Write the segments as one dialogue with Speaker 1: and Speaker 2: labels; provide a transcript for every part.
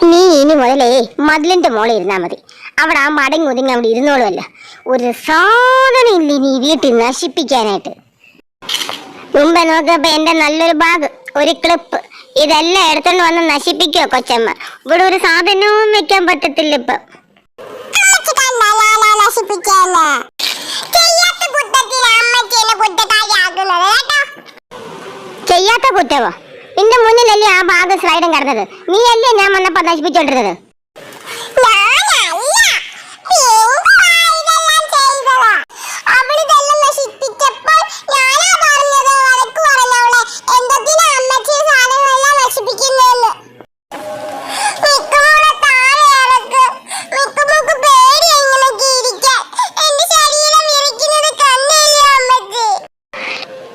Speaker 1: നീ ഇനി മുതലേ മതിലിന്റെ മോളെ ഇരുന്നാ മതി. അവിടെ ആ മടങ്ങി ഒതുങ്ങി അവിടെ ഇരുന്നോളുമല്ല. ഒരു സാധനം ഇല്ല നീ വീട്ടിൽ നശിപ്പിക്കാനായിട്ട്. മുമ്പ് നോക്കിയപ്പോ എന്റെ നല്ലൊരു ബാഗ് ഒരു ക്ലിപ്പ് ഇതെല്ലാം എടുത്തോണ്ട് വന്ന് നശിപ്പിക്കോ കൊച്ചമ്മ? ഇവിടെ ഒരു സാധനവും വെക്കാൻ പറ്റത്തില്ല ഇപ്പൊ. ചെയ്യാത്ത കുറ്റവോ? നിന്റെ ആ ഭാഗം സ്ലൈഡും കടന്നത്? നീ അല്ലേ ഞാൻ വന്നപ്പോ നശിപ്പിച്ചോണ്ടിരുന്നത്?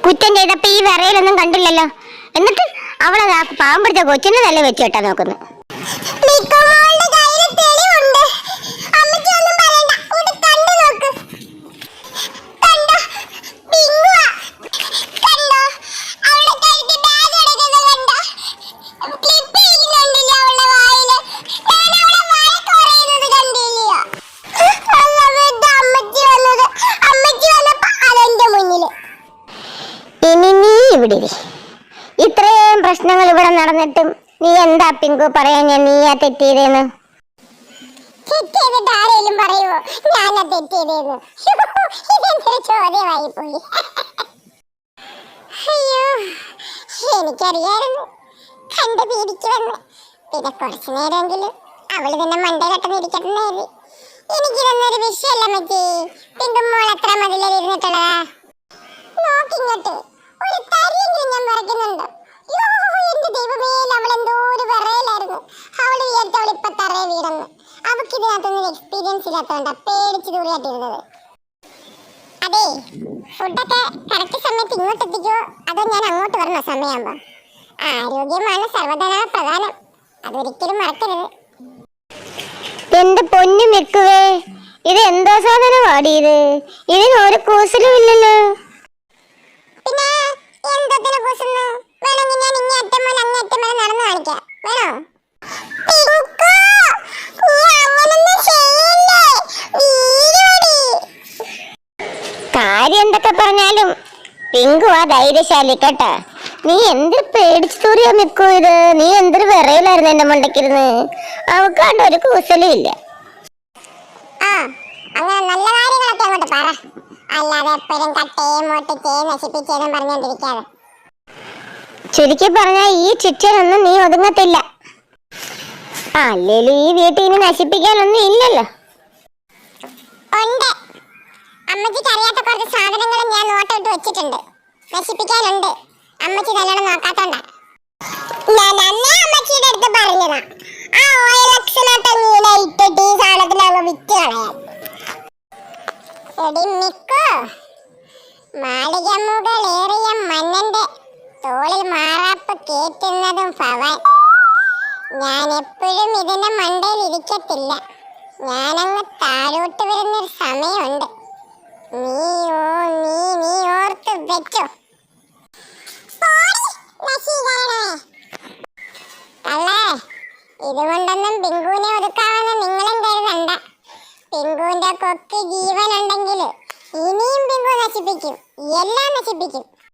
Speaker 1: കുറ്റം ചെയ്തപ്പോ ഈ വിറയിലൊന്നും കണ്ടില്ലല്ലോ. എന്നിട്ട് അവളെ ആ പാമ്പ് കൊച്ചിനെ നല്ല വെച്ച് കേട്ടാ നോക്കുന്നു ഇനി നടന്നിട്ടും നീ എന്താ പിങ്കു പറയാൻ നീയാ തെറ്റിയതെന്ന്
Speaker 2: തെറ്റെയ്തേന്ന് ഇതെന്തൊരു ചോദ്യമായി പോയി അയ്യോ എനിക്കറിയായിരുന്നു. അവൾ തന്നെ എത്ര ഒരു ഞാൻ യോ, എന്റെ ദൈവമേ അവൾ എന്തോ ഒരു വിറയലായിരുന്നു അവൾ വിചാരിച്ച അവൾ ഇപ്പൊ തറയെ വീടെന്ന് അവക്ക് ഇതിനകത്തൊന്നും എക്സ്പീരിയൻസ് ഇല്ലാത്തതുകൊണ്ടാ പേടിച്ച് ദൂരെയായിട്ടിരുന്നത് അതെ ഫുഡൊക്കെ കറക്റ്റ് സമയത്ത് ഇങ്ങോട്ട് എത്തിക്കോ? അതോ ഞാൻ അങ്ങോട്ട് വരണോ സമയമാകുമ്പോ ആരോഗ്യമാണ് സർവധന പ്രധാനം. അതൊരിക്കലും മറക്കരുത്.
Speaker 1: എന്റെ പൊന്നു വെക്കുവേ ഇത് എന്തോ സാധനം വാടിയത് ഇതിന് ഒരു കൂസലും ഇല്ലല്ലോ.
Speaker 2: പിന്നെ എന്തത്തിന് കൂസുന്നു വേണമെങ്കിൽ ഞാൻ ഇങ്ങേ അറ്റം മുതൽ അങ്ങേ അറ്റം വരെ നടന്നു കാണിക്കാം. വേണോ?
Speaker 1: എന്തൊക്കെ പറഞ്ഞാലും പിങ്കു ആ ധൈര്യശാലി കേട്ടാ. നീ എന്ത് പേടിച്ചു തൂറിയാ മിക്കു ഇത്? നീ എന്തൊരു വിറയിലായിരുന്നു എന്റെ മണ്ടക്കിരുന്ന്? അവക്കാണ്ട് ഒരു കൂസലും ഇല്ല.
Speaker 2: അങ്ങനെ നല്ല കാര്യങ്ങളൊക്കെ അങ്ങോട്ട് പറ. അല്ലാതെ എപ്പോഴും കട്ടയും
Speaker 1: ചുരുക്കി പറഞ്ഞാൽ ഈ ചുറ്റനൊന്നും നീ ഒതുങ്ങത്തില്ല. അല്ലേലും ഈ വീട്ടിൽ ഇനി നശിപ്പിക്കാനൊന്നും ഇല്ലല്ലോ.
Speaker 2: ഉണ്ട്. അമ്മച്ചിക്ക് അറിയാത്ത കുറച്ച് സാധനങ്ങളും ഞാൻ നോട്ടിട്ട് വെച്ചിട്ടുണ്ട്. നശിപ്പിക്കാനുണ്ട്. അമ്മച്ചി നല്ലോണം നോക്കാത്തോണ്ടാ. ഞാൻ അന്നേ അമ്മച്ചിയുടെ അടുത്ത് പറഞ്ഞതാ. ആ ഇട്ടിട്ട് ഈ വിറ്റ് കളയാൻ. എടി മിക്കു മാളിക മുകളേറിയ മന്നന്റെ തോളിൽ മാറാപ്പ് കേറ്റുന്നതും ഭവൻ. ഞാൻ എപ്പോഴും ഇതിന്റെ മണ്ടയിൽ ഇരിക്കത്തില്ല ഞാനങ്ങ് താഴോട്ട് വരുന്നൊരു സമയമുണ്ട്. ഇതുകൊണ്ടൊന്നും പിങ്കുവിനെ ഒതുക്കാമെന്ന് നിങ്ങളും കരുതണ്ട